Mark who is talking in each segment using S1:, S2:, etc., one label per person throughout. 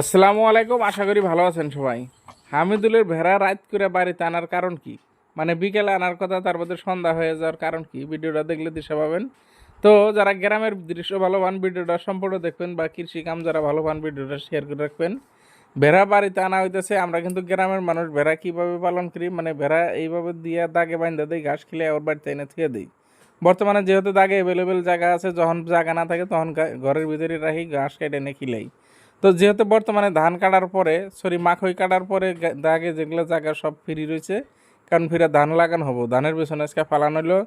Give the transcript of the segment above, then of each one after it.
S1: আসসালামু আলাইকুম, আশা করি ভালো আছেন সবাই। হামিদুলের ভেড়া রাত করে বাড়িতে আনার কারণ কি? মানে বিকেলে আনার কথা, তার মধ্যে সন্ধ্যা হয়ে যাওয়ার কারণ কি? ভিডিওটা দেখলে দিশা পাবেন। তো যারা গ্রামের দৃশ্য ভালো পান ভিডিওটা সম্পূর্ণ দেখবেন বা কৃষি কাম যারা ভালো পান ভিডিওটা শেয়ার করে রাখবেন, ভেড়া বাড়িতে আনা হইতেছে। আমরা কিন্তু গ্রামের মানুষ, ভেড়া কীভাবে পালন করি? মানে ভেড়া এইভাবে দিয়ে দাগে বাইন্দা দিই, ঘাস খেলে ওর বাড়িতে এনে থুয়ে দিই। বর্তমানে যেহেতু দাগে অ্যাভেলেবেল জায়গা আছে, যখন জায়গা না থাকে, তখন ঘরের ভিতরে রাখি, ঘাস কেটে এনে খিলাই। তো যেহেতু বর্তমানে ধান কাটার পরে, সরি, মাখই কাটার পরে দাগে যেগুলো জায়গা সব ফ্রি রয়েছে, কারণ ফিরে ধান লাগানো হব, ধানের পেছনে আজকে ফালানো হলো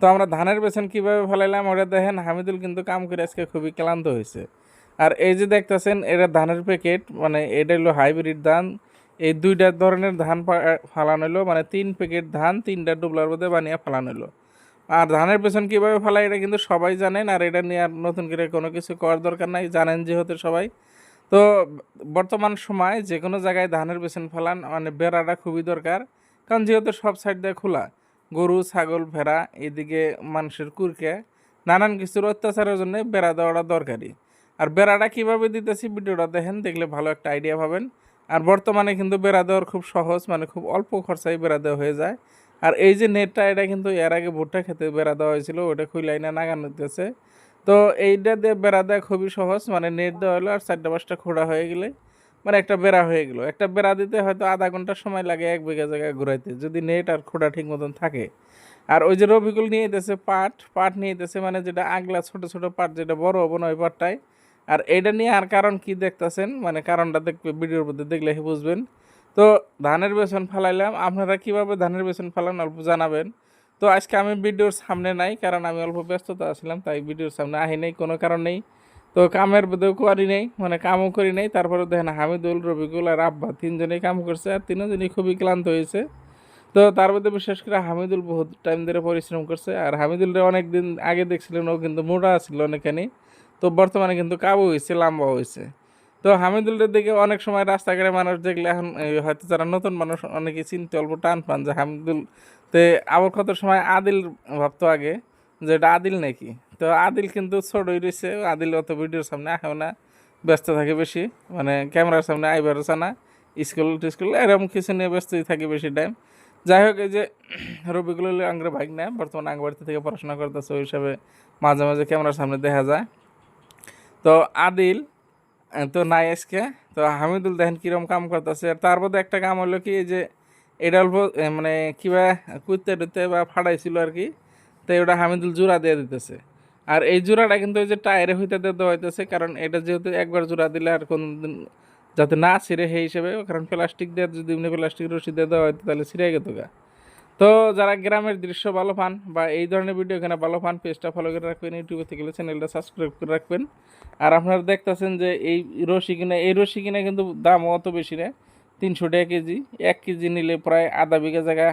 S1: তো আমরা ধানের পেছন কীভাবে ফেলাইলাম ওটা দেখেন, হামিদুল কিন্তু কাম করে আজকে খুবই ক্লান্ত হয়েছে। আর এই যে দেখতেছেন, এটা ধানের প্যাকেট মানে এটা হলো হাইব্রিড ধান। এই দুইটা ধরনের ধান ফালানো হলো মানে তিন প্যাকেট ধান, তিনটা ডুবলার মধ্যে বানিয়ে ফালানো হলো আর ধানের পেছন কীভাবে ফেলায় এটা কিন্তু সবাই জানেন, আর এটা নিয়ে আর নতুন করে কোনো কিছু করার দরকার নাই, জানেন যেহেতু সবাই। তো বর্তমান সময় যে কোনো জায়গায় ধানের পেছন ফেলান মানে বেড়াটা খুবই দরকার। কারণ যেহেতু সব সাইড দিয়ে খোলা, গরু, ছাগল, ভেড়া, এদিকে মানুষের কুরকে, নানান কিছুর অত্যাচারের জন্য বেড়া দেওয়াটা দরকারি আর বেড়াটা কীভাবে দিতেছি ভিডিওটা দেখেন, দেখলে ভালো একটা আইডিয়া পাবেন। আর বর্তমানে কিন্তু বেড়া দেওয়ার খুব সহজ মানে খুব অল্প খরচায় বেড়া দেওয়া হয়ে যায়। আর এই যে নেটটা এটা কিন্তু এর আগে ভুট্টা খেতে বেড়া দেওয়া হয়েছিল, ওটা খুইলাই না নাগানো দিতেছে তো এইটা দিয়ে বেড়া দেওয়া খুবই সহজ মানে নেট দেওয়া হলো আর চারটা পাঁচটা খোঁড়া হয়ে গেলে মানে একটা বেড়া হয়ে গেলো। একটা বেড়া দিতে হয়তো আধা ঘণ্টা সময় লাগে এক বিঘা জায়গায় ঘুরাইতে, যদি নেট আর খোঁড়া ঠিক মতন থাকে। আর ওই যে রবিকুল নিয়ে যেতেছে পাট পাট নিয়ে যেতেছে মানে যেটা আগলা ছোট ছোট পাট যেটা বড় হব না ওই পাটটাই আর এটা নিয়ে আর কারণ কি দেখতেছেন? মানে কারণটা দেখবে ভিডিওর মধ্যে দেখলে বুঝবেন। তো ধানের বেসন ফালাইলাম, আপনারা কীভাবে ধানের বেসন ফালান অল্প জানাবেন। তো আজকে আমি ভিডিওর সামনে নাই, কারণ আমি অল্প ব্যস্ততা আসলাম তাই ভিডিওর সামনে আহি নেই, কোনো কারণ নেই তো কামের মধ্যেও করি নেই মানে কামও করি নাই, তারপরে দেখেন হামিদুল, রবিকুল আর আব্বা তিনজনেই কাম করছে, আর তিনজনই খুবই ক্লান্ত হয়েছে। তো তার মধ্যে বিশেষ করে হামিদুল বহুত টাইম ধরে পরিশ্রম করছে, আর হামিদুলরে অনেক দিন আগে দেখছিলেন, ও কিন্তু মোটা ছিল অনেকখানি, তো বর্তমানে কিন্তু কাবু হয়েছে, লম্বা হয়েছে। তো হামিদুলের দিকে অনেক সময় রাস্তাঘাটে মানুষ দেখলে এখন হয়তো যারা নতুন মানুষ, অনেকে চিনতে অল্প টান পান যে হামিদুল, তে আবার কত সময় আদিল ভাবতো আগে যে এটা আদিল নাকি? তো আদিল কিন্তু ছোটই রয়েছে, আদিল অত ভিডিওর সামনে আসেও না, ব্যস্ত থাকে বেশি মানে ক্যামেরার সামনে আইবার না, স্কুল টিস্কুল, এরকম কিছু নিয়ে ব্যস্তই থাকে বেশি টাইম যাই হোক, এই যে রবিকুল আঙ্গরে বাইক নেয় বর্তমানে আঙ্গবাড়িতে থেকে পড়াশোনা করতেছে, ওই হিসাবে মাঝে মাঝে ক্যামেরার সামনে দেখা যায়। তো আদিল তো নাই আজকে। তো হামিদুল দেখেন কিরম কাম করতেছে। তার মধ্যে একটা কাম হলো কি যে এটা অল্প মানে কিবা কুইতে টুতে বা ফাটাইছিল আর কি, তো ওটা হামিদুল জোড়া দিয়ে দিতেছে। আর এই জোড়াটা কিন্তু ওই যে টায়ারে হইতে দেওয়া হইতেছে, কারণ এটা যেহেতু একবার জোড়া দিলে আর কোন দিন যাতে না ছিঁড়ে সেই হিসেবে, কারণ প্লাস্টিক দিয়ে যদি এমনি প্লাস্টিক রশি দিয়ে দেওয়া হয়তো তাহলে ছিঁড়ে গেত গা। তো যারা গ্রামের দৃশ্য ভালো পান বা এই ধরনের ভিডিও এখানে ভালো পান পেজটা ফলো করে রাখবেন ইউটিউবে থেকে চ্যানেলটা সাবস্ক্রাইব করে রাখবেন। আর আপনারা দেখতেছেন যে এই রশি কিনা, এই রশি কিনা কিন্তু দাম অত বেশি না, তিনশো টাকা কেজি। এক কেজি নিলে প্রায় আধা বিঘা জায়গা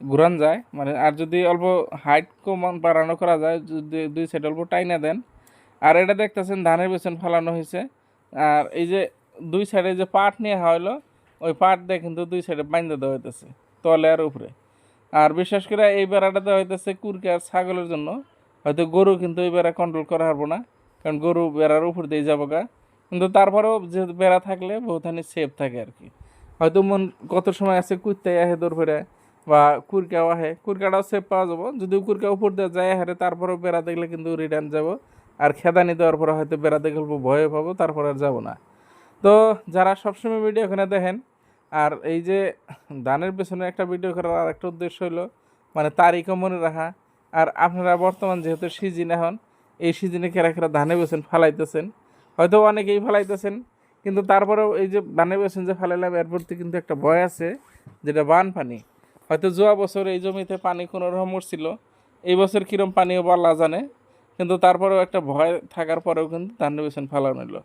S1: ঘুরান যায়। মানে আর যদি অল্প হাইট কম বাড়ানো করা যায়, যদি দুই সাইড অল্প টাইনা দেন। আর এটা দেখতেছেন ধানের বেসন ফালানো হয়েছে। আর এই যে দুই সাইডে যে পাট নিয়ে হলো ওই পাট দিয়ে কিন্তু দুই সাইডে বাইন্দা দেওয়া হইতেছে, তলে আর উপরে। আর বিশেষ করে এই বেড়াটা দেওয়া হইতেছে কুরকে আর ছাগলের জন্য। হয়তো গরু কিন্তু এই বেড়া কন্ট্রোল করা পারব না, কারণ গরু বেড়ার উপর দিয়ে যাব গা। কিন্তু তারপরেও যে বেড়া থাকলে বহুখানি সেফ থাকে আর কি হয়তো মন কত সময় আছে কুত্তে আহে দৌড় বা কুরকাও আহে। কুরকাটাও সেফ পাওয়া যাব যদি কুরকা উপর দিয়ে যায় হারে, তারপরেও বেড়া দেখলে কিন্তু রিটার্ন যাব। আর খেদানি দেওয়ার পরে হয়তো বেড়া দেখে অল্প ভয়ে পাবো, তারপর আর যাব না। তো যারা সবসময় ভিডিও এখানে দেখেন আর এই যে ধানের পেছনে একটা ভিডিও করার আর একটা উদ্দেশ্য হলো মানে তারিখও মনে রাখা। আর আপনারা বর্তমান যেহেতু সিজন এখন, এই সিজনে কেরা কেরা ধানে বেছেন ফালাইতেছেন, হয়তো অনেকেই ফালাইতেছেন, কিন্তু তারপরেও এই যে ধানে বেছেন যে ফালাইলাম, এর প্রতি কিন্তু একটা ভয় আছে, যেটা বান পানি হয়তো যোয়া বছর এই জমিতে পানি কোনো রকম উঠছিল এই বছর কীরকম পানিও বলা জানে, কিন্তু তারপরেও একটা ভয় থাকার পরেও কিন্তু ধান বেছেন ফালানো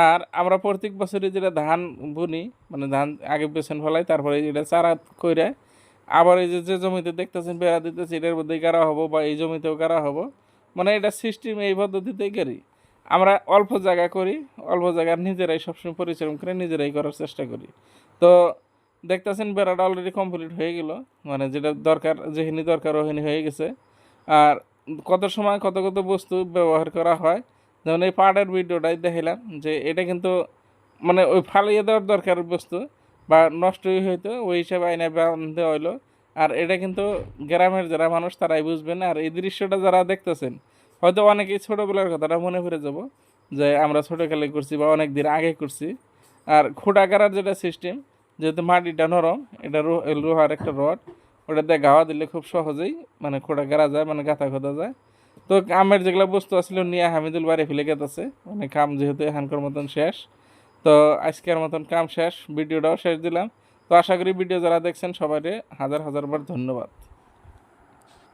S1: আর আমরা প্রত্যেক বছরই যেটা ধান বুনি মানে ধান আগে বেছেন ফেলাই, তারপরে যেটা চারা কইরে, আবার এই যে যে জমিতে দেখতেছেন বেড়া দিতেছে, এটার মধ্যেই কারা হব বা এই জমিতেও কারা হব। মানে এটা সিস্টেম এই পদ্ধতিতেই করি। আমরা অল্প জায়গা করি, অল্প জায়গার নিজেরাই সবসময় পরিশ্রম করে নিজেরাই করার চেষ্টা করি। তো দেখতেছেন বেড়াটা অলরেডি কমপ্লিট হয়ে গেল। মানে যেটা দরকার, যেখানে দরকার ওখানে হয়ে গেছে। আর কত সময় কত কত বস্তু ব্যবহার করা হয় যেমন এই পাটের ভিডিওটাই দেখালাম যে এটা কিন্তু মানে ওই ফালিয়ে দেওয়ার দরকার বস্তু বা নষ্টই হইতো, ওই হিসাবে আইনে বান্ধে হইল। আর এটা কিন্তু গ্রামের যারা মানুষ তারাই বুঝবেন। আর এই দৃশ্যটা যারা দেখতেছেন, হয়তো অনেকেই ছোটোবেলার কথাটা মনে পড়ে যাব যে আমরা ছোটোকালে করছি বা অনেক দিন আগে করছি। আর খোটা গাড়ার যেটা সিস্টেম, যেহেতু মাটিটা নরম, এটা লোহার একটা রড, ওটাতে গাওয়া দিলে খুব সহজেই মানে খোটা গাড়া যায় মানে গাঁথা খোদা যায়। তো কামের যেগুলো বস্তু আসলে নিয়ে হামিদুল বাড়ি ফেলে গেতেছে। মানে কাম যেহেতু এখানকার মতন শেষ। তো আজকের মতন কাম শেষ, ভিডিওটাও শেষ দিলাম। তো আশা করি ভিডিও যারা দেখছেন সবাই হাজার হাজার বার ধন্যবাদ।